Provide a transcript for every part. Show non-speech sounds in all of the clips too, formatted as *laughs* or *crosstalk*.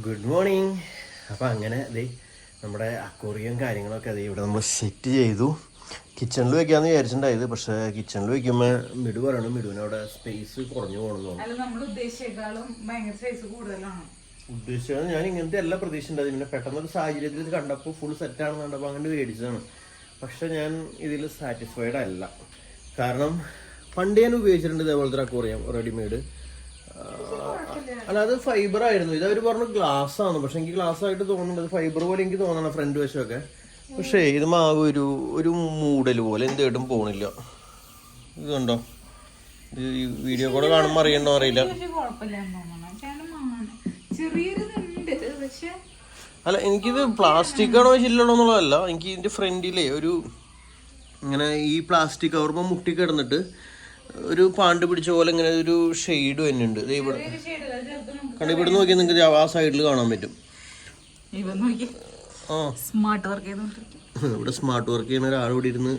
Good morning അപ്പം അങ്ങനെ ദേ നമ്മുടെ അക്വറിയം കാര്യങ്ങളൊക്കെ അതെ ഇവിടെ നമ്മൾ സെറ്റ് ചെയ്തു. കിച്ചണിൽ വെക്കാന്ന് വിചാരിച്ചിട്ടുണ്ടായത്. പക്ഷേ കിച്ചണിൽ വെക്കുമ്പോൾ മിടു പറയണം. മിടുവിനവിടെ സ്പേസ് കുറഞ്ഞു പോകണമെന്ന് ഉദ്ദേശിച്ചത് ഞാൻ ഇങ്ങനത്തെ എല്ലാ പ്രതീക്ഷയുണ്ടായത് പിന്നെ പെട്ടെന്നൊരു സാഹചര്യത്തിൽ കണ്ടപ്പോൾ ഫുൾ സെറ്റ് ആണെന്ന് കണ്ടപ്പോൾ അങ്ങനെ മേടിച്ചതാണ് പക്ഷെ ഞാൻ ഇതിൽ സാറ്റിസ്ഫൈഡ് അല്ല. കാരണം പണ്ട് ഞാൻ ഉപയോഗിച്ചിട്ടുണ്ട് ഇതേപോലത്തെ അക്വറിയം റെഡിമെയ്ഡ് അല്ല അത് ഫൈബർ ആയിരുന്നു. ഇത് അവർ പറഞ്ഞു ഗ്ലാസ് ആണ്. പക്ഷെ എനിക്ക് ഗ്ലാസ് ആയിട്ട് തോന്നുന്നുണ്ട്. ഫൈബർ പോലെ എനിക്ക് തോന്നണം ഫ്രണ്ട് വശമൊക്കെ. പക്ഷേ ഇത് മാവ് ഒരു ഒരു മൂടൽ പോലെ എന്തായിട്ടും പോണില്ല. ഇത് കണ്ടോ? ഇത് ഈ വീഡിയോ കൂടെ കാണുമ്പോൾ അറിയണ്ടോ അറിയില്ല. അല്ല എനിക്കിത് പ്ലാസ്റ്റിക് ആണോ ചില്ലണോ എന്നുള്ളതല്ല. എനിക്ക് ഇതിന്റെ ഫ്രണ്ടിലെ ഒരു ഇങ്ങനെ ഈ പ്ലാസ്റ്റിക് അവർ മുട്ടി കിടന്നിട്ട് ഒരു പാണ്ട് പിടിച്ച പോലെ ഇങ്ങനെ ഒരു ഷെയ്ഡ് തന്നെ ഉണ്ട് ഇവിടെ. കണ്ട ഇവിടെ നോക്കിയാൽ നിങ്ങൾക്ക് ആ സൈഡിൽ കാണാൻ പറ്റും. ആ. സ്മാർട്ട് വർക്ക് ഇവിടെ സ്മാർട്ട് വർക്ക് ചെയ്യുന്ന ഒരാൾ ഇവിടെ ഇരുന്ന്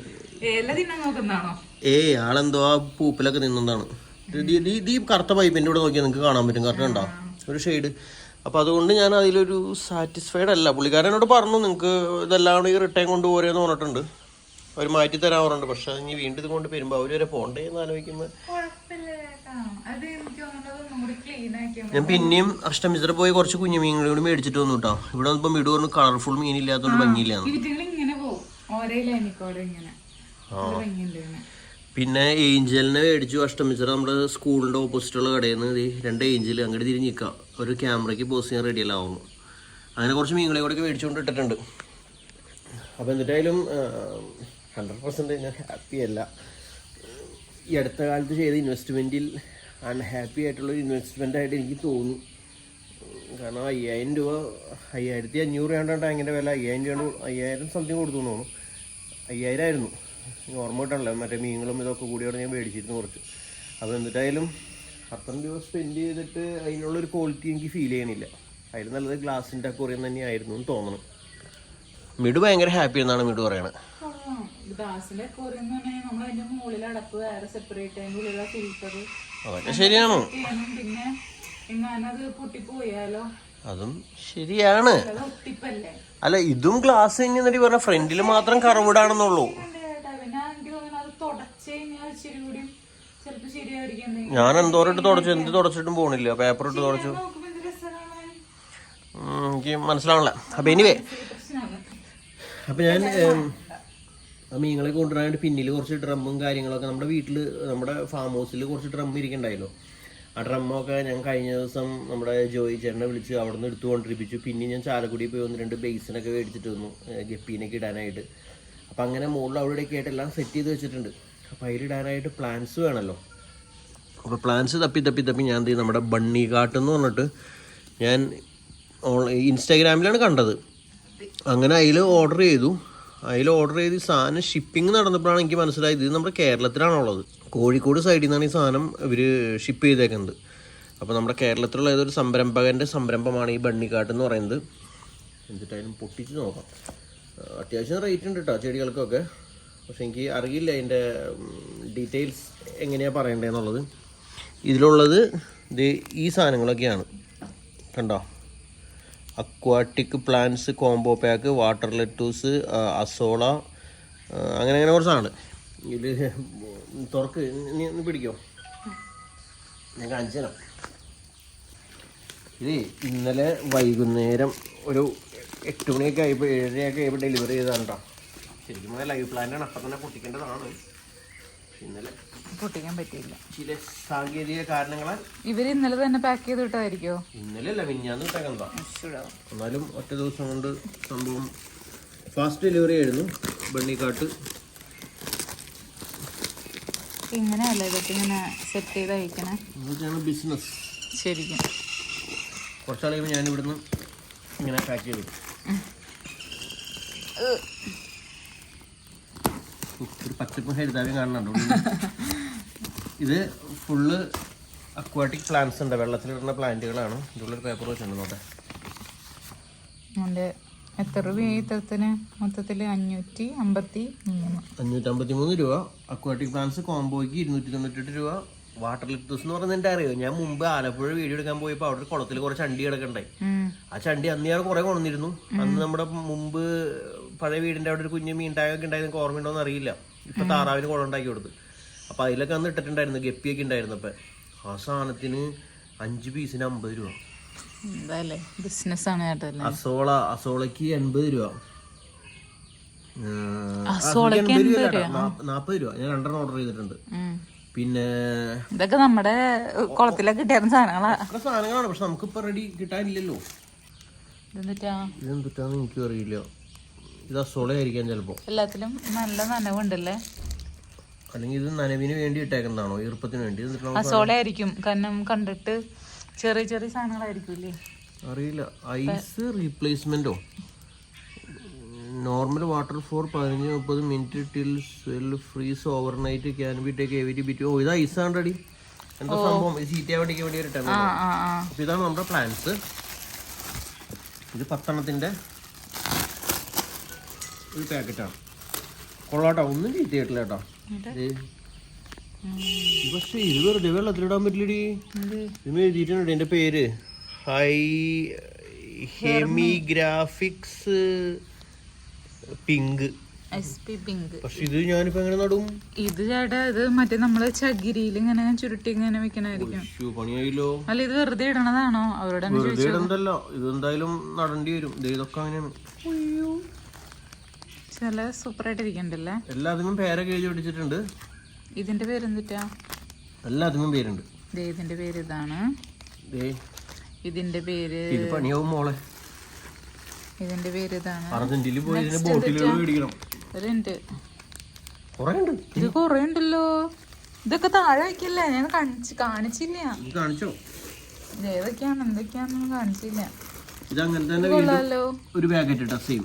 ഏ ആളെന്തോ ആ പൂപ്പിലൊക്കെ നിന്നതാണ് ഈ- കറുത്ത പൈപ്പിന്റെ ഇവിടെ നോക്കിയാൽ നിങ്ങൾക്ക് കാണാൻ പറ്റും. കറക്റ്റ് ഉണ്ടോ ഒരു ഷെയ്ഡ് അപ്പൊ അതുകൊണ്ട് ഞാൻ അതിലൊരു സാറ്റിസ്ഫൈഡ് അല്ല. പുള്ളിക്കാരൻ എന്നോട് പറഞ്ഞു നിങ്ങൾക്ക് ഇതെല്ലാം ഈ റിട്ടേൺ കൊണ്ടുപോരെന്ന് പറഞ്ഞിട്ടുണ്ട്. അവർ മാറ്റി തരാറുണ്ട്. പക്ഷെ ഇനി വീണ്ടും ഇത് കൊണ്ട് വരുമ്പോൾ അവർ വരെ പോണ്ടേ എന്ന് ആക്കിയാൽ ഞാൻ പിന്നെയും അഷ്ടമിച്ചിട്ട് പോയി കുറച്ച് കുഞ്ഞു മീനുകൾ കൂടി മേടിച്ചിട്ട് വന്നു കേട്ടോ ഇവിടെ വന്നപ്പോൾ വീട് പറഞ്ഞു കളർഫുൾ ഇങ്ങനെ ഒരു ഭംഗിയുണ്ട് പിന്നെ ഏഞ്ചലിനെ മേടിച്ചു. അഷ്ടമിശ്ര നമ്മുടെ സ്കൂളിന്റെ ഓപ്പോസിറ്റുള്ള കടയിൽ നിന്ന് രണ്ട് ഏഞ്ചൽ അങ്ങോട്ട് തിരിഞ്ഞ് നിൽക്കാം ഒരു ക്യാമറയ്ക്ക് പോസ് ചെയ്യാൻ റെഡി ആവുന്നു. അങ്ങനെ കുറച്ച് മീനുകളെ കൂടെ മേടിച്ചുകൊണ്ട് ഇട്ടിട്ടുണ്ട്. അപ്പോൾ എന്നിട്ടായാലും ഹൺഡ്രഡ് പെർസെന്റ് ഞാൻ ഹാപ്പി അല്ല. ഈ അടുത്ത കാലത്ത് ചെയ്ത ഇൻവെസ്റ്റ്മെന്റിൽ അൺഹാപ്പി ആയിട്ടുള്ള ഒരു ഇൻവെസ്റ്റ്മെന്റ് ആയിട്ട് എനിക്ക് തോന്നി കാരണം അയ്യായിരം രൂപ അയ്യായിരത്തി അഞ്ഞൂറ് രൂപ ടാങ്കിന്റെ വില അയ്യായിരം രൂപ അയ്യായിരം സംതിങ് കൊടുത്തു തോന്നുന്നു. അയ്യായിരം ആയിരുന്നു. ഓർമ്മ കിട്ടണല്ലോ മറ്റേ മീനുകളും ഇതൊക്കെ കൂടിയോടെ ഞാൻ മേടിച്ചിരുന്നു കുറച്ച്. അപ്പോൾ എന്നിട്ടായാലും അത്രയും രൂപ സ്പെൻഡ് ചെയ്തിട്ട് അതിനുള്ളൊരു ക്വാളിറ്റി എനിക്ക് ഫീൽ ചെയ്യണില്ല. അതിൽ നല്ലത് ഗ്ലാസിന്റെ അക്വറിയം തന്നെയായിരുന്നു എന്ന് തോന്നണം. മിഡ് ഭയങ്കര ഹാപ്പി എന്നാണ് മിഡ് പറയണത്. ഗ്ലാസിലെ കോറി എന്ന് പറഞ്ഞാൽ നമ്മൾ അതിന്റെ മുകളിൽ അടപ്പ് വേറെ സെപ്പറേറ്റ് അതിന്റെ ഉള്ളിലുള്ള ഫിൽറ്റർ അതൊക്കെ ശരിയാണോ. പിന്നെ എങ്ങാനത് പൊട്ടിപ്പോയാലോ? അതും ശരിയാണ്. അല്ല ഇതും ഗ്ലാസ് തന്നെ പറഞ്ഞ. ഫ്രണ്ടിൽ മാത്രം കറവിടാണെന്നുള്ളൂ. ഞാൻ എന്തോരം ഇട്ട് തുടച്ചു? എന്ത് തുടച്ചിട്ടും പോണില്ല. പേപ്പർ ഇട്ട് തുടച്ചു. എനിക്ക് മനസ്സിലാവണല്ലേ. അപ്പൊ എനിവേ അപ്പൊ ഞാൻ ആ മീനുകളെ വേണ്ടി പിന്നിൽ കുറച്ച് ഡ്രമ്മും കാര്യങ്ങളൊക്കെ നമ്മുടെ വീട്ടിൽ നമ്മുടെ ഫാം ഹൗസിൽ കുറച്ച് ഡ്രം ഇരിക്കണ്ടായല്ലോ. ആ ഡ്രമ്മൊക്കെ ഞാൻ കഴിഞ്ഞ ദിവസം നമ്മുടെ ജോയി ചേട്ടനെ വിളിച്ച് അവിടെ നിന്ന് എടുത്തു കൊണ്ടിരിപ്പിച്ചു. പിന്നെ ഞാൻ ചാലക്കുടി പോയി ഒന്ന് രണ്ട് ബേസിനൊക്കെ മേടിച്ചിട്ട് വന്നു ഗപ്പീനൊക്കെ ഇടാനായിട്ട്. അപ്പം അങ്ങനെ മുകളിൽ അവിടെയൊക്കെ ആയിട്ട് എല്ലാം സെറ്റ് ചെയ്ത് വെച്ചിട്ടുണ്ട്. അപ്പോൾ അതിലിടാനായിട്ട് പ്ലാൻസ് വേണമല്ലോ അപ്പോൾ പ്ലാൻസ് തപ്പി തപ്പി തപ്പി ഞാൻ എന്ത് നമ്മുടെ ബണ്ണി കാട്ട് എന്ന് പറഞ്ഞിട്ട് ഞാൻ ഇൻസ്റ്റാഗ്രാമിലാണ് കണ്ടത്. അങ്ങനെ അതിൽ ഓർഡർ ചെയ്തു. അതിൽ ഓർഡർ ചെയ്ത് സാധനം ഷിപ്പിംഗ് നടന്നപ്പോഴാണ് എനിക്ക് മനസ്സിലായത്. ഇത് നമ്മുടെ കേരളത്തിലാണുള്ളത്. കോഴിക്കോട് സൈഡിൽ നിന്നാണ് ഈ സാധനം ഇവർ ഷിപ്പ് ചെയ്തേക്കുന്നത്. അപ്പോൾ നമ്മുടെ കേരളത്തിലുള്ള ഏതൊരു സംരംഭകന്റെ സംരംഭമാണ് ഈ ബണ്ണിക്കാട്ട് എന്ന് പറയുന്നത്. എന്നിട്ടായാലും പൊട്ടിച്ച് നോക്കാം. അത്യാവശ്യം റേറ്റ് ഉണ്ട് കേട്ടോ ചെടികൾക്കൊക്കെ. പക്ഷെ എനിക്ക് അറിയില്ല അതിന്റെ ഡീറ്റെയിൽസ് എങ്ങനെയാണ് പറയേണ്ടതെന്നുള്ളത്. ഇതിലുള്ളത് ഇത് ഈ സാധനങ്ങളൊക്കെയാണ്. കണ്ടോ? Aquatic plants combo pack water lettuce azolla അങ്ങനെ അങ്ങനെ കുറച്ചാണ് ഇത് തുറക്ക്. നീ ഒന്ന് പിടിക്കോ? ഞാൻ കാണിച്ചു ഇത് ഇന്നലെ വൈകുന്നേരം ഒരു എട്ട് മണിയൊക്കെ ആയപ്പോൾ ഏഴരയൊക്കെ ആയപ്പോൾ ഡെലിവറി ചെയ്തതാണ് കേട്ടോ ശരിക്കും ലൈവ് പ്ലാന്റാണ് അപ്പം തന്നെ പൊട്ടിക്കേണ്ടതാണ് ഇന്നലെ. പൊട്ടിക്കാൻ പറ്റിയില്ല. ചില സാങ്കേതിക കാരണങ്ങളാൽ ഇവർ ഇന്നലെ തന്നെ പാക്ക് ചെയ്ത് വിട്ടായിരിക്കോ ഇന്നലെ അല്ല മിഞ്ഞാന്ന് ഇട്ടേക്കണ്ട എന്നാലും ഒറ്റ ദിവസം കൊണ്ട് സംഭവം ഫാസ്റ്റ് ഡെലിവറി ആയിരുന്നു. ബണ്ണിക്കാട്ട്. ഇങ്ങനെയല്ലേ ഇതൊക്കെ ഇങ്ങനെ സെറ്റ് ചെയ്ത് അയക്കണേ? ഇതൊക്കെയാണ് ബിസിനസ് ശരിക്കും. കുറച്ചാൾ കഴിയുമ്പോൾ ഞാൻ ഇവിടുന്ന് ഇങ്ങനെ പാക്ക് ചെയ്തു. ഒരു പച്ചപ്പ് ഹരിതാവും കാണുന്നുണ്ട്. ഇത് ഫുള്ള് അക്വാട്ടിക് പ്ലാന്റ്സ് ഉണ്ട്. വെള്ളത്തിലിടുന്ന പ്ലാന്റുകളാണ്. ഇതിലുള്ള പേപ്പർ വെച്ചിട്ടുണ്ട് നോട്ടെ. അതിന്റെ എത്ര രൂപ ഈ ഇത്തരത്തിന് മൊത്തത്തിൽ അഞ്ഞൂറ്റി അമ്പത്തി മൂന്ന്. അഞ്ഞൂറ്റമ്പത്തി മൂന്ന് രൂപ. അക്വാട്ടിക് പ്ലാന്റ്സ് കോംബോയ്ക്ക് ഇരുന്നൂറ്റി തൊണ്ണൂറ്റെട്ട് രൂപ. വാട്ടർ ലിറ്റൂസ് എന്ന് പറഞ്ഞാൽ അറിയോ? ഞാൻ മുമ്പ് ആലപ്പുഴ വീഡിയോ എടുക്കാൻ പോയപ്പോൾ അവിടെ കുളത്തിൽ കുറച്ച് ചണ്ടി കിടക്കണ്ടായി. ആ ചണ്ടി അന്ന് ഞാൻ കുറെ കൊണ്ടിരുന്നു അന്ന് നമ്മുടെ മുമ്പ് പഴയ വീടിന്റെ അവിടെ ഒരു കുഞ്ഞ് മീൻ ടാങ്കൊക്കെ ഉണ്ടായി ഓർമ്മയുണ്ടോ എന്ന് അറിയില്ല. ഇപ്പൊ താറാവിന് കുളം ഉണ്ടാക്കി കൊടുത്തു. അപ്പൊ അതിലൊക്കെ അന്ന് ഇട്ടിട്ടുണ്ടായിരുന്നു ഗപ്പിയൊക്കെ ഉണ്ടായിരുന്നു. അപ്പൊ ആ സാധനത്തിന് അഞ്ച് പീസിന് അമ്പത് രൂപ. അസോള അസോളയ്ക്ക് എൺപത് രൂപ. നാപ്പത് രൂപ. ഞാൻ രണ്ടെണ്ണം ഓർഡർ ചെയ്തിട്ടുണ്ട്. പിന്നെ ഇതൊക്കെ നമ്മുടെ കുളത്തിലൊക്കെ കിട്ടിയ സാധനങ്ങളാ. സാധനങ്ങളാണ് പക്ഷെ നമുക്ക് നമുക്കിപ്പോ റെഡി കിട്ടാനില്ലല്ലോ. ഇതെന്താ ഇതെന്താ എനിക്കും അറിയില്ല. ഇത് അസോള ആയിരിക്കാം ചിലപ്പോ. എല്ലാത്തിലും നല്ല നനവുണ്ടല്ലേ? അല്ലെങ്കിൽ ഇത് നനവിന് വേണ്ടി ഇട്ടേക്കുന്നതാണോ? ഈർപ്പത്തിന് വേണ്ടി. അസോളയായിരിക്കും കാരണം കണ്ടിട്ട് ചെറിയ ചെറിയ സാധനങ്ങളായിരിക്കും അറിയില്ല. ഐസ് റീപ്ലേസ്മെന്റോ? നോർമൽ വാട്ടർ ഫോർ പതിനഞ്ച് മുപ്പത് minute till cell freeze overnight can be take every bit oh ഇത് ഐസ് ആണ് റെഡി എന്താ സംഭവം? ഈ ഹീറ്റ് ആവാൻ വേണ്ടി ഒരു ഇതാണ് നമ്മുടെ പ്ലാൻസ്. ഇത് പത്തെണ്ണത്തിന്റെ ഒരു പാക്കറ്റാണ് കൊള്ളാട്ടോ. ഒന്നും ചീത്തയായിട്ടില്ല കേട്ടോ. പക്ഷേ ഇത് വെറുതെ വെള്ളത്തിലിടാൻ പറ്റില്ലടി? ഇത് എഴുതിയിട്ടുണ്ട് എന്റെ പേര്. Hi hemigraphis pink. പക്ഷെ ഇത് ഞാനിപ്പോ എങ്ങനെ നടും? ഇത് ചേട്ടാ ഇത് മറ്റേ നമ്മൾ ചകിരിയിൽ ഇങ്ങനെ ചുരുട്ടി ഇങ്ങനെ വെക്കണായിരിക്കും പണിയായില്ലോ. അല്ല ഇത് വെറുതെ ഇടണതാണോ? അവരോട് വെറുതെ ഇടണ്ടല്ലോ. ഇത് എന്തായാലും നടണ്ടി വരും. ഇതൊക്കെ അങ്ങനെയാണ്. ചില സൂപ്പറായിട്ട് ഇരിക്കണ്ടല്ലേ എല്ലാത്തിനും പേരൊക്കെ എഴുതി പിടിച്ചിട്ടുണ്ട്. ഇതിന്റെ പേര് എന്തിട്ടാ എല്ലാത്തിനും പേരുണ്ട്. ദേ ഇതിന്റെ പേര് ഇതാണ്. ദേ ഇതിന്റെ പേര് ഇത് പണിയാവും മോളെ. ഇതിന്റെ പേര് ഇതാണ്. അർജന്റീനയിൽ പോയി ഇതിന് ബോട്ടിലുകൾ മേടിക്കണം. ഒരു മിനിറ്റ് കൊറേ ഉണ്ട്. ഇത് കൊറേ ഉണ്ടല്ലോ. ഇതൊക്കെ താഴെ വെക്കില്ല? ഞാൻ കാണിച്ച് കാണിച്ചില്ല. നീ കാണിച്ചോ? ഇത് ഏതൊക്കെയാണ് എന്തൊക്കെയാണെന്ന് കാണിച്ചില്ല. ഇത് അങ്ങനെ തന്നെ കൊള്ളാലോ. ഒരു പാക്കറ്റ് ഇട്ടാ സെയിം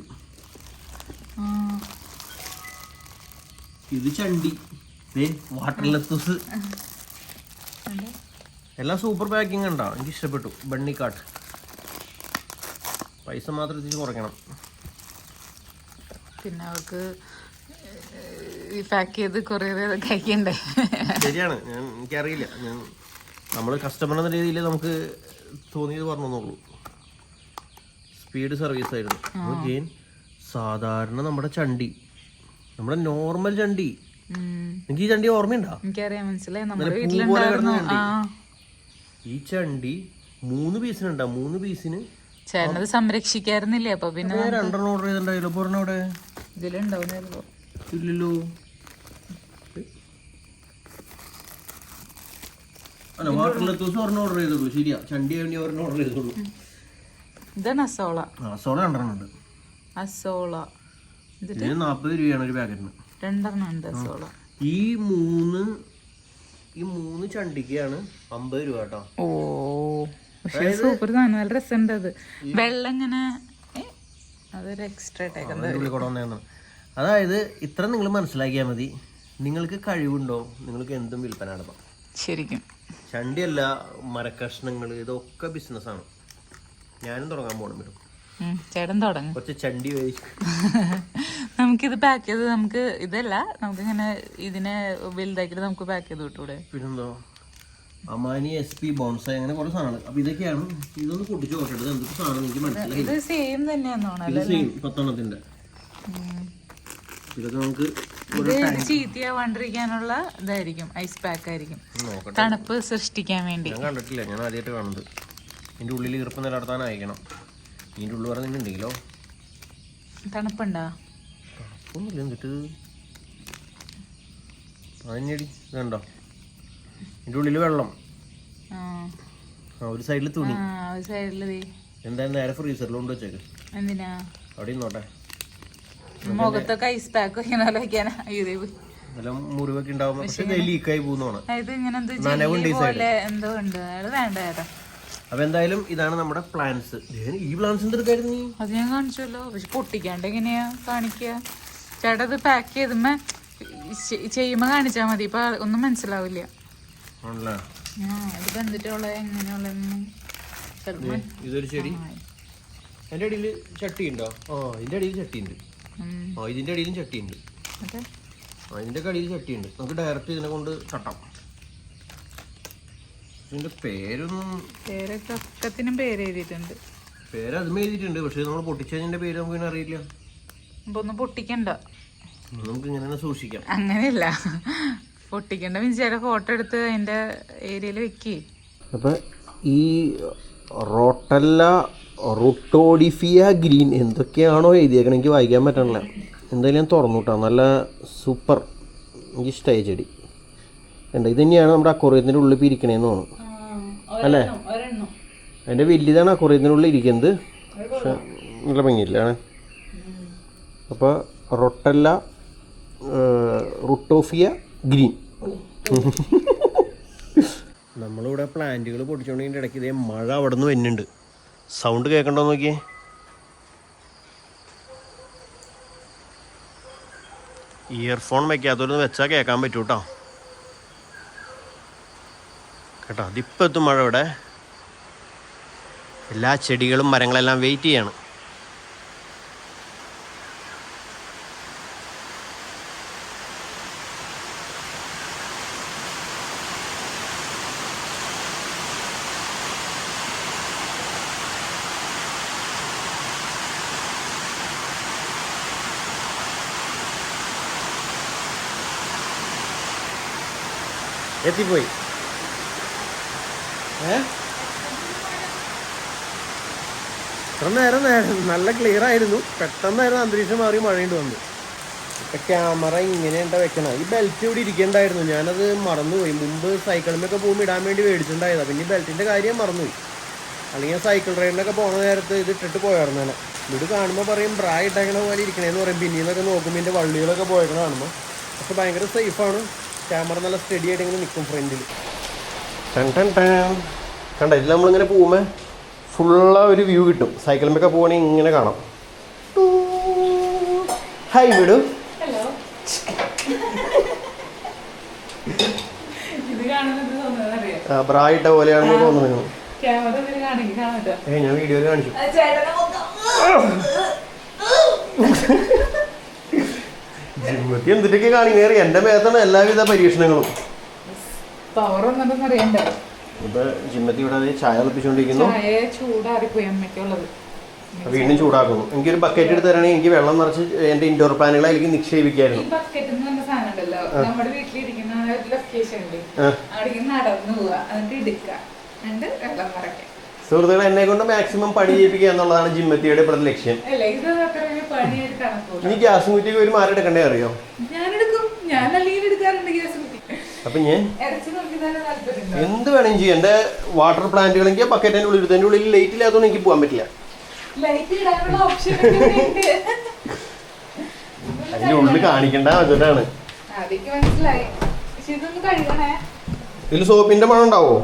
ഇത് ചണ്ടി. ദേ വാട്ടർ ലെത്തൂസ് ഉണ്ട്. എല്ലാം സൂപ്പർ പാക്കിംഗ് ഉണ്ടോ എനിക്ക് ഇഷ്ടപ്പെട്ടു ബണ്ണിക്കാട്ട്. പൈസ മാത്രം ഇത്തിരി കുറയ്ക്കണം. പിന്നെ അവർക്ക് ഈ പാക്ക് ചെയ്ത് കൊറിയർ കഴിക്കണ്ടേ ശരിയാണ്. ഞാൻ എനിക്കറിയില്ല. ഞാൻ നമ്മൾ കസ്റ്റമർ എന്ന രീതിയിൽ നമുക്ക് തോന്നിയത് പറഞ്ഞോളൂ സ്പീഡ് സർവീസ് ആയിരുന്നു. ജെയിൻ സാധാരണ നമ്മുടെ ചണ്ടി. നമ്മുടെ നോർമൽ ചണ്ടി. എനിക്ക് ഈ ചണ്ടി ഓർമ്മയുണ്ടോ? എനിക്കറിയാം മനസ്സിലായി. നമ്മുടെ വീട്ടിലുണ്ടായിരുന്നു ഈ ചണ്ടി മൂന്ന് പീസിനുണ്ടാ? മൂന്ന് പീസിന് ചേട്ടനത് സംരക്ഷിക്കാറുന്നില്ലേ അപ്പൊ പിന്നെ രണ്ടെണ്ണം ഓർഡർ ചെയ്തിട്ടുണ്ടായില്ലോ പറഞ്ഞ അവിടെ. ഇതിലുണ്ടാവും ഇല്ലല്ലോ. അല്ല വാട്ടറിലെ ദിവസം ഒരെണ്ണം ഓർഡർ ചെയ്തോളൂ ശരിയാ ചണ്ടി വേണ്ടി ഒരെണ്ണം ഓർഡർ ചെയ്തോളൂ ഇതാണ് അസോള. ആ സോള രണ്ടെണ്ണം ഉണ്ട്. അസോള നാൽപ്പത് രൂപയാണ് ഒരു പാക്കറ്റിന് രണ്ടെണ്ണം ഉണ്ട് അസോള ഈ മൂന്ന് ഈ മൂന്ന് ചണ്ടിക്കാണ് അമ്പത് രൂപ കേട്ടോ. ഓ പക്ഷേ സൂപ്പർ സാധനം നല്ല രസമുണ്ട് അത്. വെള്ളം ഇങ്ങനെ അതൊരു എക്സ്ട്രാ വന്നേന്ന് അതായത് ഇത്ര നിങ്ങൾ മനസ്സിലാക്കിയാൽ മതി. നിങ്ങൾക്ക് കഴിവുണ്ടോ? നിങ്ങൾക്ക് എന്തും വിൽപ്പന നടത്താം ശരിക്കും. ചണ്ടിയല്ല മരക്കഷ്ണങ്ങൾ ഇതൊക്കെ ബിസിനസ്സാണ് ഞാനും തുടങ്ങാൻ പോകണം വരും ഉം, ചേട്ടൻ തുടങ്ങും. കുറച്ച് ചണ്ടി വേവിച്ച് നമുക്കിത് പാക്ക് ചെയ്ത് നമുക്ക് ഇതല്ല നമുക്ക് ഇങ്ങനെ ഇതിനെ വലുതാക്കിയിട്ട് നമുക്ക് പാക്ക് ചെയ്ത് വിട്ടൂടെ. പിന്നെന്തോ? അമാനി എസ് പി ബോൺസായി അങ്ങനെ കുറേ സാധനങ്ങൾ അപ്പൊ ഇതൊക്കെയാണ് ഇതൊന്ന് പൊട്ടിച്ച് നോക്കേണ്ടത്. എന്തൊക്കെ സാധനം എനിക്ക് മനസ്സിലായി ഇത് സെയിം തന്നെയാണോ സെയിം പത്തെണ്ണത്തിന്റെ. ഇതൊക്കെ നമുക്ക് ചീത്തയാവാണ്ടിരിക്കാനുള്ള ഇതായിരിക്കും ഐസ് പാക്ക് ആയിരിക്കും. തണുപ്പ് സൃഷ്ടിക്കാൻ വേണ്ടി. ഞാൻ കണ്ടിട്ടില്ല ഞാൻ ആദ്യമായിട്ട് കാണുന്നത്. എന്റെ ഉള്ളിൽ ഈർപ്പം നിലനിർത്താൻ അയക്കണം ഇതിന്റെ ഉള്ളിൽ പറഞ്ഞിട്ടുണ്ടെങ്കിലോ തണുപ്പുണ്ടോ? തണുപ്പൊന്നുമില്ല എന്നിട്ട് അതിനടി ഇതുണ്ടോ? ഇതിന്റെ ഉള്ളിൽ വെള്ളം. ആ. ഒരു സൈഡിൽ തുണി. ഒരു. എന്തായാലും നേരെ ഫ്രീസറിൽ കൊണ്ട് വെച്ചേക്ക്. എന്തിനാ? അവിടെ ഇന്നോട്ടെ മുഖത്തൊക്കെ ഐസ് പാക്ക് വെക്കണ പോലെ വെക്കാനാ ഇത് നല്ല മുറിവൊക്കെ ലീക്കായി പോകുന്നതാണ്. നനവുണ്ട് ഈ സൈഡ് എന്തോ ഉണ്ട്. അത് വേണ്ട അപ്പൊ എന്തായാലും ഇതാണ് നമ്മുടെ പ്ലാൻസ് ഈ പ്ലാൻസ് എന്തെടുക്കായിരുന്നു നീ? അത് ഞാൻ കാണിച്ചല്ലോ. പക്ഷെ പൊട്ടിക്കാണ്ട് എങ്ങനെയാ കാണിക്കുക ചേട്ടാ ഇത് പാക്ക് ചെയ്തുമ്പോ ചെയ്യുമ്പോ കാണിച്ചാ മതി. ഇപ്പൊ ഒന്നും മനസ്സിലാവില്ല. ഇത് എങ്ങനെയുള്ളതെന്നും ഇതൊരു ചെടി. അതിന്റെ അടിയിൽ ചട്ടി ഉണ്ടോ? ആ ഇതിന്റെ അടിയിൽ ചട്ടി ഉണ്ട്. ആ ഇതിന്റെ അടിയിലും ചട്ടി ഉണ്ട്. അതെ. ആ ഇതിന്റെ അടിയിൽ ചട്ടി ഉണ്ട്. നമുക്ക് ഡയറക്റ്റ് ഇതിനെ കൊണ്ട് തട്ടാം. ഇതിന്റെ പേരൊന്നും പേരൊക്കെ ഒക്കത്തിനും പേര് എഴുതിയിട്ടുണ്ട്. പേര് അതും എഴുതിയിട്ടുണ്ട് പക്ഷെ നമ്മൾ പൊട്ടിച്ചതിന്റെ പേര് നമുക്ക് പിന്നെ അറിയില്ല. അപ്പൊ ഒന്ന് പൊട്ടിക്കണ്ട. നമുക്ക് ഇങ്ങനെ തന്നെ സൂക്ഷിക്കാം. അങ്ങനെയല്ല. പൊട്ടിക്കണ്ട മീൻസ് ഫോട്ടോ എടുത്ത് അതിന്റെ ഏരിയയിൽ വെക്കേ. അപ്പോൾ ഈ റോട്ടല്ല റൊട്ടോഡിഫിയ ഗ്രീൻ എന്തൊക്കെയാണോ എഴുതിയേക്കണെങ്കിൽ വായിക്കാൻ പറ്റണില്ല. എന്തായാലും ഞാൻ തുറന്നു കേട്ടോ. നല്ല സൂപ്പർ. എനിക്ക് ഇഷ്ടമായി ചെടി. ഉണ്ട് ഇത് തന്നെയാണ് നമ്മുടെ അക്വറിയത്തിന്റെ ഉള്ളിൽ ഇപ്പോൾ ഇരിക്കണേന്ന് തോന്നുന്നു. അല്ലേ? അതിന്റെ വലിയതാണ് അക്വറിയത്തിന്റെ ഉള്ളിൽ ഇരിക്കുന്നത്. പക്ഷെ നല്ല ഭംഗിയില്ലാണ് അപ്പോൾ റൊട്ടല്ല റുട്ടോഫിയ ഗ്രീൻ. നമ്മളിവിടെ പ്ലാന്റുകൾ പൊടിച്ചുകൊണ്ടിന്റെ ഇടയ്ക്ക് ഇതേ മഴ അവിടെ നിന്ന് വരുന്നുണ്ട്. സൗണ്ട് കേൾക്കണ്ടോ നോക്കിയേ? ഇയർഫോൺ വെക്കാത്തവരൊന്ന് വെച്ചാൽ കേൾക്കാൻ പറ്റൂ കേട്ടോ അതിപ്പോൾ എത്തും മഴ ഇവിടെ. എല്ലാ ചെടികളും മരങ്ങളെല്ലാം വെയിറ്റ് ചെയ്യാണ്. എത്തിപ്പോയി. ഇത്ര നേരം നേരം നല്ല ക്ലിയർ ആയിരുന്നു. പെട്ടെന്നായിരുന്നു അന്തരീക്ഷം മാറി മഴയുണ്ട് വന്നു. ഇപ്പൊ ക്യാമറ ഇങ്ങനെയുണ്ട വെക്കണം. ഈ ബെൽറ്റ് ഇവിടെ ഇരിക്കണ്ടായിരുന്നു. ഞാനത് മറന്നുപോയി. മുമ്പ് സൈക്കിളിമൊക്കെ പോകുമ്പോൾ ഇടാൻ വേണ്ടി മേടിച്ചിട്ടുണ്ടായത്. പിന്നെ ഈ ബെൽറ്റിന്റെ കാര്യം മറന്നുപോയി. അല്ലെങ്കിൽ സൈക്കിൾ റൈഡിനൊക്കെ പോണ നേരത്ത് ഇത് ഇട്ടിട്ട് പോയായിരുന്നു തന്നെ ഇവിടെ കാണുമ്പോൾ പറയും ബ്രാ ഇട്ടേക്കണ പോലെ ഇരിക്കണേന്ന് പറയും. പിന്നീന്നൊക്കെ നോക്കുമ്പോൾ ഇതിന്റെ വള്ളികളൊക്കെ പോയേക്കണ കാണുമ്പോൾ പക്ഷെ ഭയങ്കര സേഫാണ് ക്യാമറ നല്ല സ്റ്റഡി ആയിട്ട് ഇങ്ങനെ നിൽക്കും ഫ്രണ്ടിൽ കണ്ട ഇതിൽ നമ്മളിങ്ങനെ പോകുമ്പോൾ ഫുള്ള ഒരു വ്യൂ കിട്ടും. സൈക്കിളിമൊക്കെ പോകണമെങ്കിൽ ഇങ്ങനെ കാണാം. ഹായ് വിടു. ഹലോ ഇത് കാണുന്നത് തോന്നുന്നത് അറിയാം? ബ്രാ ഇട്ട പോലെയാണെന്ന് തോന്നുന്നു. ഏ ഞാൻ വീഡിയോയിൽ കാണിച്ചു. *laughs* ജിമ്മത്തി എന്തിട്ടൊക്കെ കാണിക്കുന്നേറി എന്റെ മേത്താണ് എല്ലാവിധ പരീക്ഷണങ്ങളും. പവർ ഒന്നും അറിയണ്ടേ? ഇപ്പൊ ജിമ്മത്തി ഇവിടെ ചായ തിളപ്പിച്ചുകൊണ്ടിരിക്കുന്നു ചായ ചൂടാറിപ്പോയി അമ്മയ്ക്കുള്ളത് വീണ്ടും ചൂടാക്കുന്നു എനിക്കൊരു ബക്കറ്റ് എടുത്ത് തരണേ എനിക്ക് വെള്ളം നിറച്ച് എന്റെ ഇൻഡോർ പ്ലാനുകളെ എനിക്ക് നിക്ഷേപിക്കായിരുന്നു ബക്കറ്റ് എന്ന് പറഞ്ഞ സാധനം ഉണ്ടല്ലോ നമ്മുടെ വീട്ടിലിരിക്കുന്ന ലൊക്കേഷൻ ഉണ്ട് ആ. അവിടെ നടന്നു പോവുക. എന്നിട്ട് എടുക്കുക. എന്നിട്ട് വെള്ളം സുഹൃത്തുക്കളെ എന്നെ കൊണ്ട് മാക്സിമം പണി ചെയ്യിപ്പിക്കുക എന്നുള്ളതാണ് ജിമ്മത്തിയുടെ ഇപ്പോഴത്തെ ലക്ഷ്യം. ഇനി ഗ്യാസും കുറ്റിക്ക് ഒരു മാറി എടുക്കണ്ടേ അറിയോ? ഞാൻ അല്ലെങ്കിൽ എടുക്കാറുണ്ട് ഗ്യാസ് അപ്പൊ ഞാൻ എന്ത് വേണമെങ്കിലും ചെയ്യാം. എന്റെ വാട്ടർ പ്ലാന്റുകൾ എനിക്ക് ബക്കറ്റിന്റെ ഉള്ളിൽ എന്റെ ഉള്ളിൽ ലൈറ്റ് ഇല്ലാത്തതുകൊണ്ട് എനിക്ക് പോകാൻ പറ്റില്ല. അതിന്റെ ഉള്ളിൽ കാണിക്കണ്ട വെച്ചിട്ടാണ്. ഇതിൽ സോപ്പിന്റെ മണം ഉണ്ടാവോ?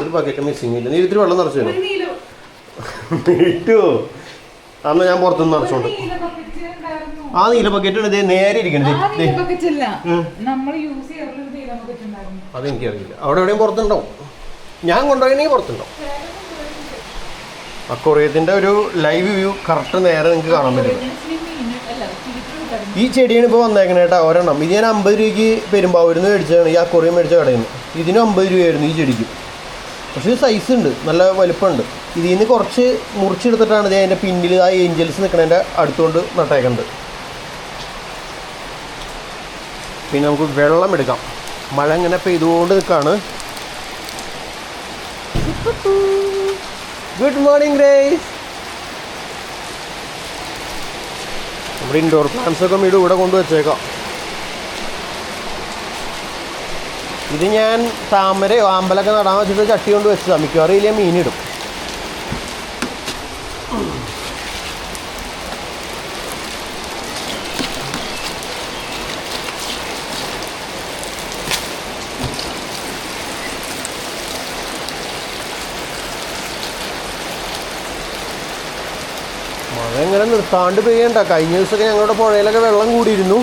ഒരു ബക്കറ്റ് മിസ്സിംഗ് ഇല്ല. നീ ഇത്തിരി വെള്ളം നിറച്ചു തരും കിട്ടുമോ അന്ന് ഞാൻ പുറത്തുനിന്ന് നിറച്ചോണ്ട് ഒരു നീല ബക്കറ്റ് ഉണ്ടായിരുന്നു ആ നീല ബക്കറ്റ് ഇതേ നേരെ ഉണ്ടായിരുന്നു. അതെനിക്കറിയില്ല. അവിടെ എവിടെയും പുറത്തുണ്ടാവും. ഞാൻ കൊണ്ടുപോയിണെങ്കിൽ പുറത്തുണ്ടാവും. അക്വറിയത്തിന്റെ ഒരു ലൈവ് വ്യൂ കറക്റ്റ് നേരെ നിങ്ങൾക്ക് കാണാൻ പറ്റും. ഈ ചെടിയാണ് ഇപ്പോൾ വന്നേക്കണേ കേട്ടോ ഒരെണ്ണം. ഇത് ഞാൻ അമ്പത് രൂപയ്ക്ക് പെരുമ്പാവൂരിൽ നിന്ന് മേടിച്ചതാണ്. ഈ അക്വറിയം മേടിച്ച കടയിൽ നിന്ന്. ഇതിനും അമ്പത് രൂപയായിരുന്നു ഈ ചെടിക്ക്. പക്ഷേ സൈസ് ഉണ്ട്. നല്ല വലുപ്പമുണ്ട്. ഇതിൽ നിന്ന് കുറച്ച് മുറിച്ചെടുത്തിട്ടാണ് ഇത് അതിന്റെ പിന്നിൽ ആ ഏഞ്ചൽസ് നിൽക്കുന്നതിന്റെ അടുത്തുകൊണ്ട് നട്ടേക്കുന്നത് പിന്നെ നമുക്ക് വെള്ളം എടുക്കാം. മഴ ഇങ്ങനെ പെയ്തുകൊണ്ട് നിൽക്കുകയാണ് ഗുഡ് മോർണിംഗ് ഗ്രേസ് നമ്മുടെ ഇൻഡോർ പ്ലാന്റ്സ് ഒക്കെ വീട് ഇവിടെ കൊണ്ടുവച്ചേക്കാം. ഇത് ഞാൻ താമരയോ ആമ്പലൊക്കെ നടാൻ വെച്ചിട്ട് ചട്ടി കൊണ്ട് വെച്ചതാണ് മിക്കവാറും ഇതിലെ മീനിടും മഴ നിർത്താണ്ട് പെയ്യണ്ട. കഴിഞ്ഞ ദിവസമൊക്കെ ഞങ്ങളുടെ പുഴയിലൊക്കെ വെള്ളം കൂടിയിരുന്നു.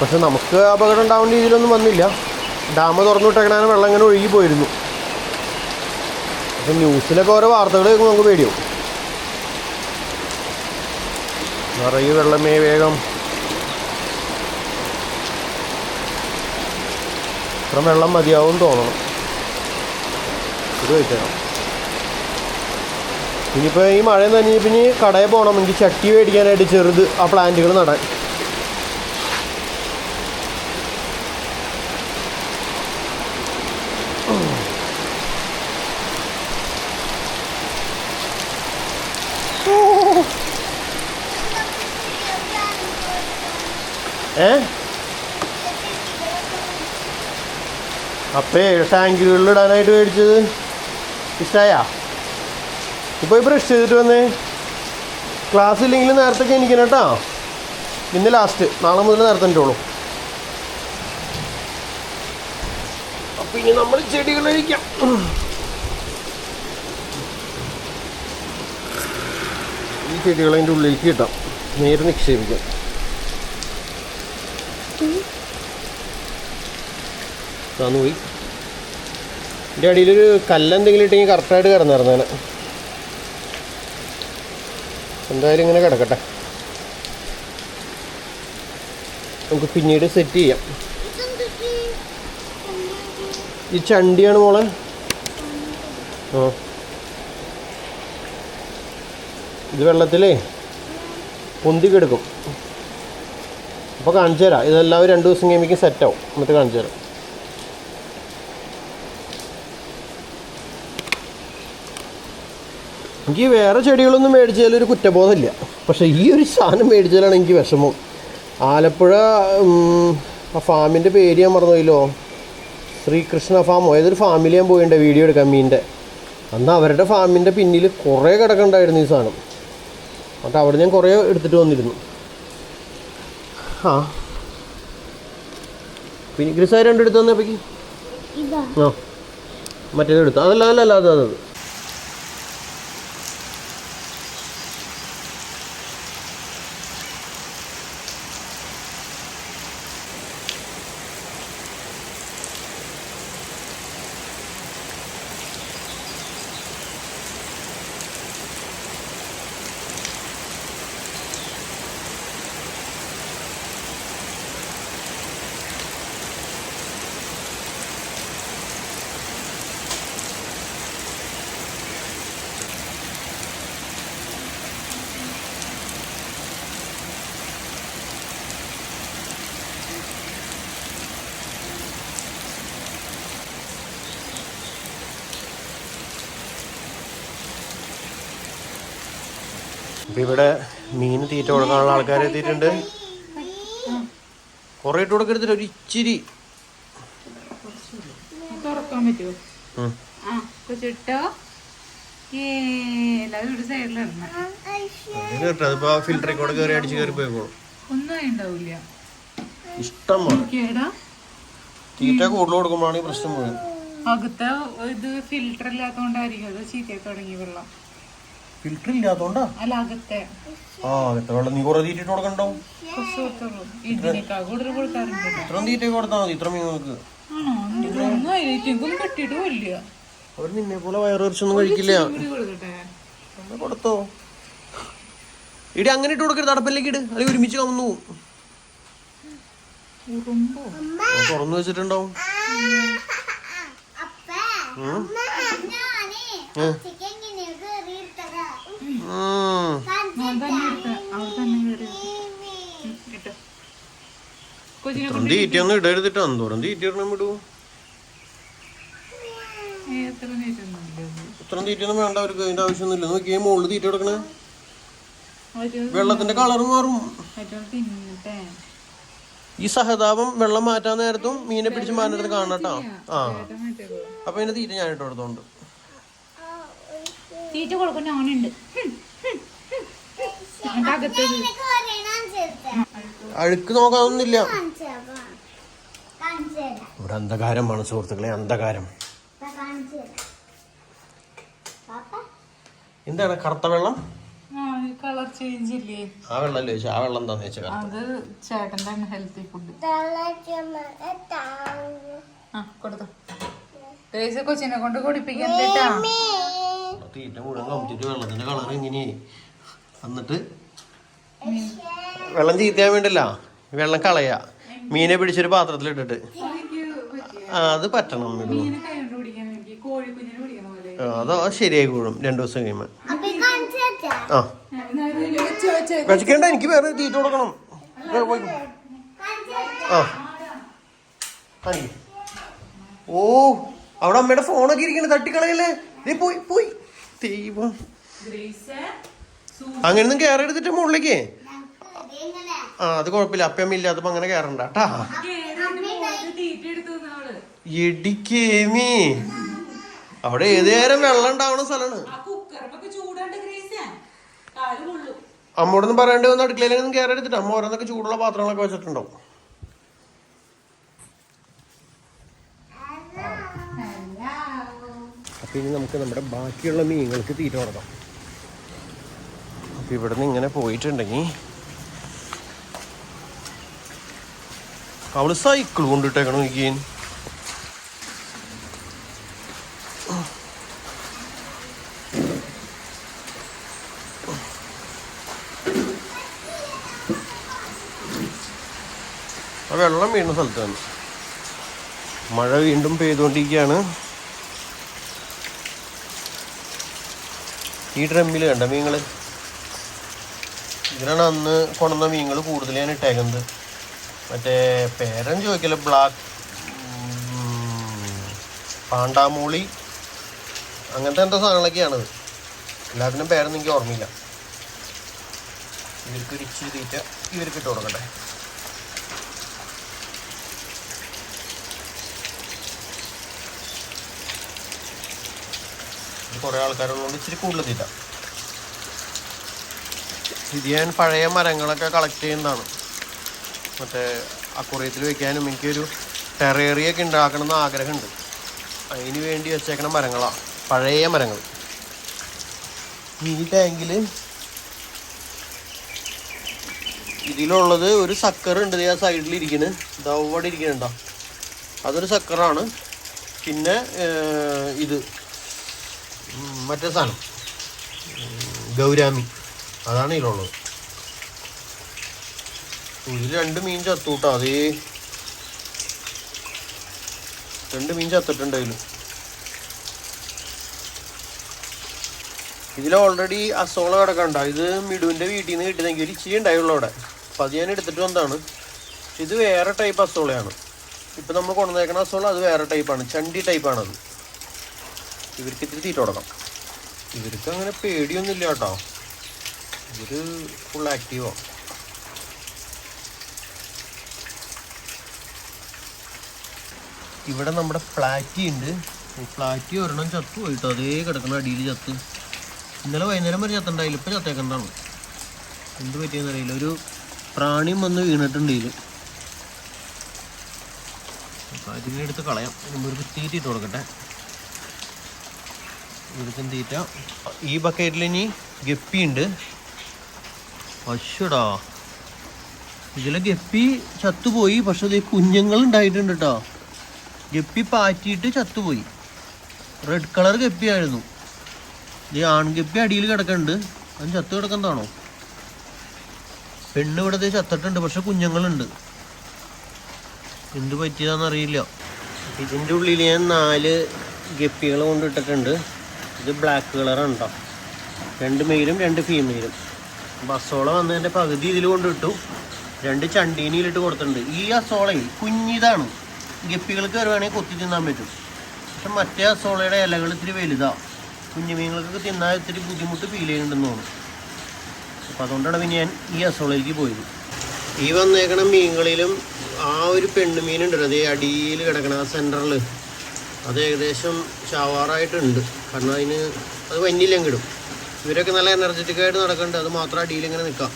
പക്ഷെ നമുക്ക് അപകടം ഉണ്ടാവേണ്ട രീതിയിലൊന്നും വന്നില്ല. ഡാം തുറന്നു വിട്ടേക്കണ വെള്ളം ഇങ്ങനെ ഒഴുകി പോയിരുന്നു. അപ്പം ന്യൂസിലൊക്കെ ഓരോ വാർത്തകൾ നമുക്ക് പേടിയാവും. നിറയെ വെള്ളമേ വേഗം. ഇത്ര വെള്ളം മതിയാവും തോന്നണം. ഇത് വെച്ചേക്കാം ഇനിയിപ്പോൾ ഈ മഴ നനഞ്ഞ് പിന്നെ കടയിൽ പോകണം എനിക്ക് ചട്ടി മേടിക്കാനായിട്ട് ചെറുത് ആ പ്ലാന്റുകൾ നടാൻ. ഏ? അപ്പേ ടാങ്കുകളിൽ ഇടാനായിട്ട് മേടിച്ചത്. ഇഷ്ടമായാ ഇപ്പോൾ ഈ ബ്രഷ് ചെയ്തിട്ട് വന്നേ. ക്ലാസ് ഇല്ലെങ്കിൽ നേരത്തെ എനിക്കണം കേട്ടോ. ഇന്ന് ലാസ്റ്റ് നാളെ മുതൽ നേരത്തെ ഉള്ളൂ അപ്പം ഇനി നമ്മൾ ചെടികൾ കഴിക്കാം ഈ ചെടികൾ അതിന്റെ ഉള്ളിലേക്ക് കിട്ടാം നേരെ നിക്ഷേപിക്കാം. തന്നു പോയി എന്റെ അടിയിലൊരു കല്ലെന്തെങ്കിലും ഇട്ടെങ്കിൽ കറക്റ്റായിട്ട് കിടന്നിരുന്നേനെ എന്തായാലും ഇങ്ങനെ കിടക്കട്ടെ. നമുക്ക് പിന്നീട് സെറ്റ് ചെയ്യാം. ഈ ചണ്ടിയാണ് മോളെ. ആ. ഇത് വെള്ളത്തിലേ പൊന്തി കിടക്കും. അപ്പോൾ കാണിച്ചു തരാം ഇതെല്ലാവരും രണ്ട് ദിവസം കഴിയുമ്പോഴേക്കും സെറ്റാവും എന്നിട്ട് കാണിച്ചു തരാം എനിക്ക് വേറെ ചെടികളൊന്നും മേടിച്ചാലും ഒരു കുറ്റബോധമില്ല. പക്ഷേ ഈ ഒരു സാധനം മേടിച്ചാലാണ് എനിക്ക് വിഷമം. ആലപ്പുഴ ആ ഫാമിന്റെ പേര് ഞാൻ മറന്നുപോയില്ലോ. ശ്രീകൃഷ്ണ ഫാമോ? ഏതൊരു ഫാമിൽ ഞാൻ പോയിട്ടുണ്ട് വീഡിയോ എടുക്കാൻ മീനിന്റെ അന്ന് അവരുടെ ഫാമിന്റെ പിന്നിൽ കുറേ കിടക്കണ്ടായിരുന്നു ഈ സാധനം. എന്നിട്ട് അവിടെ ഞാൻ കുറേ എടുത്തിട്ട് വന്നിരുന്നു. ആ. പിന്നെ ഗ്രിസായി രണ്ടെടുത്ത് വന്നപ്പോഴേക്ക്? ഇതാ. ആ. മറ്റേത് എടുത്തു? അതല്ല അതല്ല അല്ല അത്. ഇവിടെ മീൻ തീറ്റ കൊടുക്കാനുള്ള ആൾക്കാർ എത്തിയിട്ടുണ്ട്. കുറേ ഇട്ട് കൊടുക്കരുത്തില്ല ഒരു ഇച്ചിരി തുറക്കാൻ പറ്റുമോ. ആ കൊച്ചിട്ടോ? ഫിൽറ്ററിൽ കൂടെ കയറി അടിച്ച് കയറി പോയിക്കോളും. ഇഷ്ടം തീറ്റ കൂടുതൽ കൊടുക്കുമ്പോഴാണ് ഈ പ്രശ്നം അകത്തെ ഇത് ഫിൽറ്റർ ഇല്ലാത്തോണ്ടായിരിക്കും അത് ചീത്തയായി തുടങ്ങി വെള്ളം? ഫിൽറ്റർ ഇല്ലാത്തോണ്ടാ അല്ല അകത്തെ ആ എത്ര വെള്ളം നീ കുറെ തീറ്റ കൊടുക്കണ്ടോ കുറച്ച് കൊടുത്തുള്ളൂ ഇതിനേക്കാൾ കൂടുതൽ കൊടുക്കാറുണ്ട് ഇത്രയും തീറ്റ കൊടുത്താൽ മതി ഇത്ര മീനുകൾക്ക് ആണോ ഇതൊന്നും അതിലേക്കൊന്നും കെട്ടിയിട്ട് പോലില്ല അവർ നിന്നെ പോലെ വയറുറച്ചൊന്നും കഴിക്കില്ല കൊടുത്തോ ഇടി അങ്ങനെ ഇട്ട് കൊടുക്കരുത് അടപ്പിലേക്ക് ഇട് അല്ലെങ്കിൽ ഒരുമിച്ച് കമന്നു തുറന്നു വെച്ചിട്ടുണ്ടാവും അപ്പ അമ്മ ഞാനേ ചിക്കൻ ഇങ്ങനെ കയറിയിട്ടതാ ഉം. അവിടെ തന്നെ എടുത്ത് അവിടെ തന്നെ കയറി കേട്ടോ കൊച്ചിനെ ഇത്രയും തീറ്റയൊന്നും ഇടരുതിട്ടോ എന്തോരം തീറ്റ ഇടണം വിടൂ എത്ര നീറ്റൊന്നുമില്ല ഇത്രയും തീറ്റയൊന്നും വേണ്ട അവർക്ക്. അതിന്റെ ആവശ്യമൊന്നുമില്ല. നോക്കിയേ മുകളിൽ തീറ്റ കൊടുക്കണേ. വെള്ളത്തിന്റെ കളർ മാറും. ഈ സഹതാപം വെള്ളം മാറ്റാൻ നേരത്തും മീനെ പിടിച്ച് മാറ്റുന്നത് കാണട്ടാ ആ. അപ്പൊ അതിന്റെ തീറ്റ ഞാൻ ഇട്ട് കൊടുത്തോണ്ട്. തീറ്റ കൊടുക്കുന്ന അഴുക്ക് നോക്കാനൊന്നുമില്ല. ഇവിടെ അന്ധകാരമാണ് സുഹൃത്തുക്കളെ അന്ധകാരം. എന്താണ് കറുത്ത വെള്ളം? ആ കളർ ചേഞ്ച് ഇല്ലേ? ആ വെള്ളം ചോദിച്ചാ ആ വെള്ളം എന്താന്ന് വെച്ചാൽ അത് ചേട്ടന്റെ ഹെൽത്തി ഫുഡ് ആ കൊടുത്തോ. ദേശ കൊച്ചിനെ കൊണ്ട് കുടിപ്പിക്കാൻ കേട്ടാ തീറ്റ മുഴുവൻ കമ്പിച്ചിട്ട് വെള്ളത്തിന്റെ കളർ ഇങ്ങനെയായി. എന്നിട്ട് വെള്ളം ചീത്തയാൻ വേണ്ടില്ല. വെള്ളം കളയാ. മീനെ പിടിച്ചൊരു പാത്രത്തിലിട്ടിട്ട്. ആ, അത് പറ്റണം അതോ ശരിയായി കൂടും. രണ്ടു ദിവസം കഴിയുമ്പോൾ ആ. എന്നാലും വെച്ച് വെച്ച്. എനിക്ക് വേറെ തീറ്റ കൊടുക്കണം. ആ. ഓ അവിടെ അമ്മയുടെ ഫോണൊക്കെ ഇരിക്കണ തട്ടിക്കളയല്ലേ? നീ പോയി പോയി. ദൈവം. ഗ്രേസ് അങ്ങനെയൊന്നും കയറി എടുത്തിട്ട് മുകളിലേക്ക്. ആ അത് കുഴപ്പമില്ല. അപ്പയമ്മ ഇല്ലാത്തപ്പോ അങ്ങനെ കയറണ്ട കേട്ടാ എടിക്കേമി അവിടെ ഏതേരം വെള്ളം ഉണ്ടാവണ സ്ഥലമാണ് ആ കുക്കറിനൊക്കെ ചൂടാണ്ട് ഗ്രേസ് കാൽ കൊള്ളു അമ്മോടൊന്നും പറയേണ്ടി വന്ന അടുക്കളയിലൊന്നും കയറി എടുത്തിട്ട് അമ്മ ഓരോന്നൊക്കെ ചൂടുള്ള പാത്രങ്ങളൊക്കെ വെച്ചിട്ടുണ്ടാവും. അപ്പൊ ഇനി നമുക്ക് നമ്മുടെ ബാക്കിയുള്ള മീനുകൾക്ക് തീറ്റ കൊടുക്കാം. അപ്പൊ ഇവിടെ നിന്ന് ഇങ്ങനെ പോയിട്ടുണ്ടെങ്കിൽ അവൾ സൈക്കിൾ കൊണ്ടിട്ടേക്കണം നോക്കിയേൻ വെള്ളം വീഴുന്ന സ്ഥലത്താണ്. മഴ വീണ്ടും പെയ്തുകൊണ്ടിരിക്കുകയാണ് ഈ ഡ്രമ്മിൽ കണ്ട മീങ്ങൾ ഇതിനാണ് അന്ന് കൊണ്ടുവന്ന മീങ്ങൾ കൂടുതൽ ഞാൻ ഇട്ടേക്കുന്നത്. മറ്റേ പേരൻ ചോദിക്കൽ ബ്ലാക്ക് പാണ്ടാമൂളി അങ്ങനത്തെ എന്തോ സാധനങ്ങളൊക്കെയാണത് എല്ലാത്തിനും പേരൊന്നും എനിക്ക് ഓർമ്മയില്ല. ഇവർക്ക് ഒരു ഇച്ചിരി തീറ്റ ഇവർക്ക് ഇട്ട് കൊടുക്കട്ടെ. കുറേ ആൾക്കാരുള്ളതുകൊണ്ട് ഇച്ചിരി കൂടുതൽ തീറ്റ ഇത് ഞാൻ പഴയ മരങ്ങളൊക്കെ കളക്ട് ചെയ്യുന്നതാണ്. മറ്റേ അക്കുറിയത്തിൽ വെക്കാനും എനിക്കൊരു ടെറേറിയൊക്കെ ഉണ്ടാക്കണം എന്ന് ആഗ്രഹമുണ്ട്. അതിന് വേണ്ടി വെച്ചേക്കണ മരങ്ങളാണ് പഴയ മരങ്ങൾ. ഈ ടാങ്കിൽ ഇതിലുള്ളത് ഒരു ദേ ആ സൈഡിൽ ഇരിക്കുന്നത് ഇതാ അവിടെ ഇരിക്കുന്നുണ്ടോ അതൊരു സക്കറാണ്. പിന്നെ ഇത്. മറ്റേ സാധനം. ഗൗരാമി. അതാണ് ഇതിലുള്ളത്. ഇതിൽ രണ്ട് മീൻ ചത്തു കേട്ടോ അതേ. രണ്ട് മീൻ ചത്തിട്ടുണ്ട് അതിൽ ഇതിൽ ഓൾറെഡി അസോള കിടക്കണ്ട. ഇത് മിടുവിന്റെ വീട്ടിൽ നിന്ന് കിട്ടിയതെങ്കിൽ ഒരു ഇച്ചിരി ഉണ്ടായുള്ളൂ അവിടെ. അപ്പം അത് ഞാൻ എടുത്തിട്ട് വന്നതാണ്. ഇത് വേറെ ടൈപ്പ് അസോളയാണ്. ഇപ്പം നമ്മൾ കൊണ്ടുവന്നേക്കണ അസോള അത് വേറെ ടൈപ്പാണ് ചണ്ടി ടൈപ്പാണത് ഇവർക്ക് ഇത്തിരി തീറ്റ കൊടുക്കാം ഇവർക്ക് അങ്ങനെ പേടിയൊന്നുമില്ല കേട്ടോ. ഇവർ ഫുൾ ആക്റ്റീവോ ഇവിടെ നമ്മുടെ ഫ്ലാറ്റി ഉണ്ട്. ഫ്ലാറ്റി ഒരെണ്ണം ചത്തു പോയിട്ടോ അതേ കിടക്കുന്ന അടിയിൽ ചത്ത്. ഇന്നലെ വൈകുന്നേരം വരെ ചത്തുണ്ടായില്ല. ഇപ്പം ചത്തേക്കണ്ടാണ് എന്ത് പറ്റിയെന്ന് അറിയില്ല. ഒരു പ്രാണിയും വന്ന് വീണിട്ടുണ്ട് ഇതിൽ അതിനെ എടുത്ത് കളയാം. ഒരു തീറ്റ ഇട്ട് കൊടുക്കട്ടെ. ഇവിടുത്തെ തീറ്റ. ഈ ബക്കറ്റിൽ ഇനി ഗപ്പി ഉണ്ട്. അശ്വടാ ഇതിലെ ഗപ്പി ചത്തുപോയി. പക്ഷെ ഇത് കുഞ്ഞുങ്ങൾ ഉണ്ടായിട്ടുണ്ട് കേട്ടോ ഗപ്പി പാറ്റിയിട്ട് ചത്തുപോയി. റെഡ് കളർ ഗപ്പിയായിരുന്നു. ഈ ആൺഗപ്പി അടിയിൽ കിടക്കുന്നുണ്ട് അത് ചത്തു കിടക്കുന്നതാണോ? പെണ്ണ് ഇവിടെ ചത്തിട്ടുണ്ട് പക്ഷെ കുഞ്ഞുങ്ങളുണ്ട്. എന്ത് പറ്റിയതാണെന്ന് അറിയില്ല. ഇതിന്റെ ഉള്ളിൽ ഞാൻ നാല് ഗപ്പികൾ കൊണ്ടിട്ടിട്ടുണ്ട്. ഇത് ബ്ലാക്ക് കളറാണ് കേട്ടോ രണ്ട് മെയിലും രണ്ട് ഫീമെയിലും ബസോള വന്നതിന്റെ പകുതി ഇതിൽ കൊണ്ടിട്ടു. രണ്ട് ചണ്ടീനിയിലിട്ട് കൊടുത്തിട്ടുണ്ട്. ഈ അസോളയിൽ കുഞ്ഞിതാണ്. ഗപ്പികൾക്ക് വരുവാണെങ്കിൽ കൊത്തി തിന്നാൻ പറ്റും. പക്ഷെ മറ്റേ അസോളയുടെ ഇലകൾ ഇത്തിരി വലുതാണ് കുഞ്ഞു തിന്നാൽ ഇത്തിരി ബുദ്ധിമുട്ട് ഫീൽ ചെയ്യുന്നുണ്ടെന്ന് തോന്നുന്നു. അപ്പോൾ അതുകൊണ്ടാണ് പിന്നെ ഞാൻ ഈ അസോളയിലേക്ക് പോയത്. ഈ വന്നേക്കണ മീനുകളിലും ആ ഒരു പെണ്ണുമീനുണ്ടല്ലോ അതേ അടിയിൽ കിടക്കണ ആ സെന്ററിൽ അത് ഏകദേശം ഷവാറായിട്ടുണ്ട് കാരണം അതിന് അത് വന്നില്ലെങ്കിലും ഇവരൊക്കെ നല്ല എനർജറ്റിക് ആയിട്ട് നടക്കുന്നുണ്ട് അത് മാത്രം അടിയിൽ ഇങ്ങനെ നിൽക്കാം.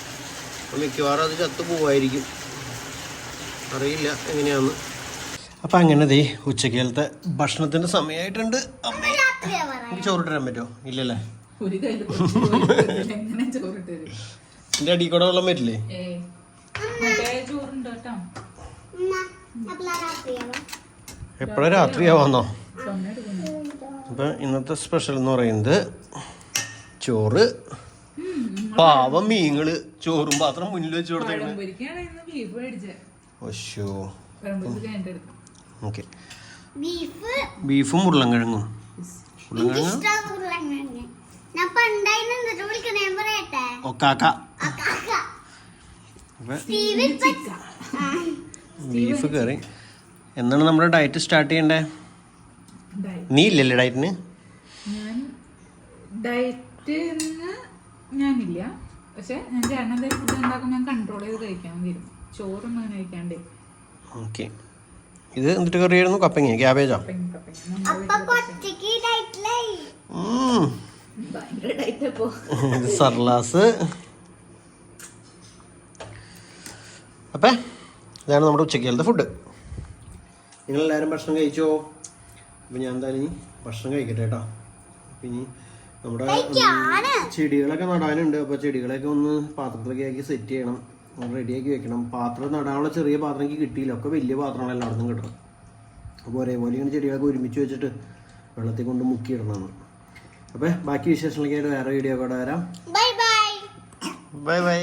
മിക്കവാറും അത് ചത്തു പോവായിരിക്കും. അറിയില്ല എങ്ങനെയാന്ന്. അപ്പം അങ്ങനെ ദേ ഉച്ചക്കാലത്തെ ഭക്ഷണത്തിന്റെ സമയമായിട്ടുണ്ട് അമ്മേ എനിക്ക് ചോറിട്ടാൻ പറ്റുമോ? ഇല്ലല്ലേ? *laughs* ചോറിട്ട് എന്റെ അടി കൂടെ വെള്ളം രാത്രിയാവാ എപ്പോഴും രാത്രിയാവാന്നോ? അപ്പം ഇന്നത്തെ സ്പെഷ്യൽ എന്ന് പറയുന്നത് ചോറ് പാവം മീങ്ങൾ ചോറും പാത്രം മുന്നിൽ വെച്ച് കൊടുത്തേക്കണേ പഴംപൊരിക്കാണ് ഓക്കെ. ബീഫ്. ബീഫും ഉരുളൻകിഴങ്ങും. Beef curry. എന്നാണ് നമ്മുടെ ഡയറ്റ് സ്റ്റാർട്ട് ചെയ്യണ്ടേ? നീ ഇല്ലല്ലേ ഡയറ്റിന്? ഡയറ്റ് ഞാനില്ല. പക്ഷെ ഞാൻ ചേട്ടൻ ഫുഡ് ഉണ്ടാക്കുമ്പോൾ ഞാൻ കൺട്രോൾ ചെയ്ത് കഴിക്കാൻ ചോറൊന്നും കഴിക്കാണ്ടേ. ഓക്കെ. ഇത് എന്നിട്ട് കറിയായിരുന്നു? കപ്പങ്ങ ക്യാബേജാ? ഇത് സർലാസ്. അപ്പേ ഇതാണ് നമ്മുടെ ഉച്ചക്കാലത്തെ ഫുഡ് നിങ്ങൾ എല്ലാവരും ഭക്ഷണം കഴിച്ചോ? അപ്പം ഞാൻ എന്തായാലും ഇനി ഭക്ഷണം കഴിക്കട്ടെ കേട്ടോ. അപ്പം ഇനി നമ്മുടെ ചെടികളൊക്കെ നടാനുണ്ട്. അപ്പോൾ ചെടികളൊക്കെ ഒന്ന് പാത്രത്തിലൊക്കെ ആക്കി സെറ്റ് ചെയ്യണം. റെഡിയാക്കി വെക്കണം. പാത്രം നടാനുള്ള ചെറിയ പാത്രം എനിക്ക് കിട്ടിയില്ല. ഒക്കെ വലിയ പാത്രങ്ങൾ എല്ലായിടത്തും കിട്ടണം അപ്പോൾ ഒരേപോലെ ഇങ്ങനെ ചെടികളൊക്കെ ഒരുമിച്ച് വെച്ചിട്ട് വെള്ളത്തിൽ കൊണ്ട് മുക്കിയിടണമെന്ന് അപ്പോൾ ബാക്കി വിശേഷങ്ങളൊക്കെ ആയിട്ട് വേറെ വീഡിയോ കൂടെ വരാം. Bye bye bye bye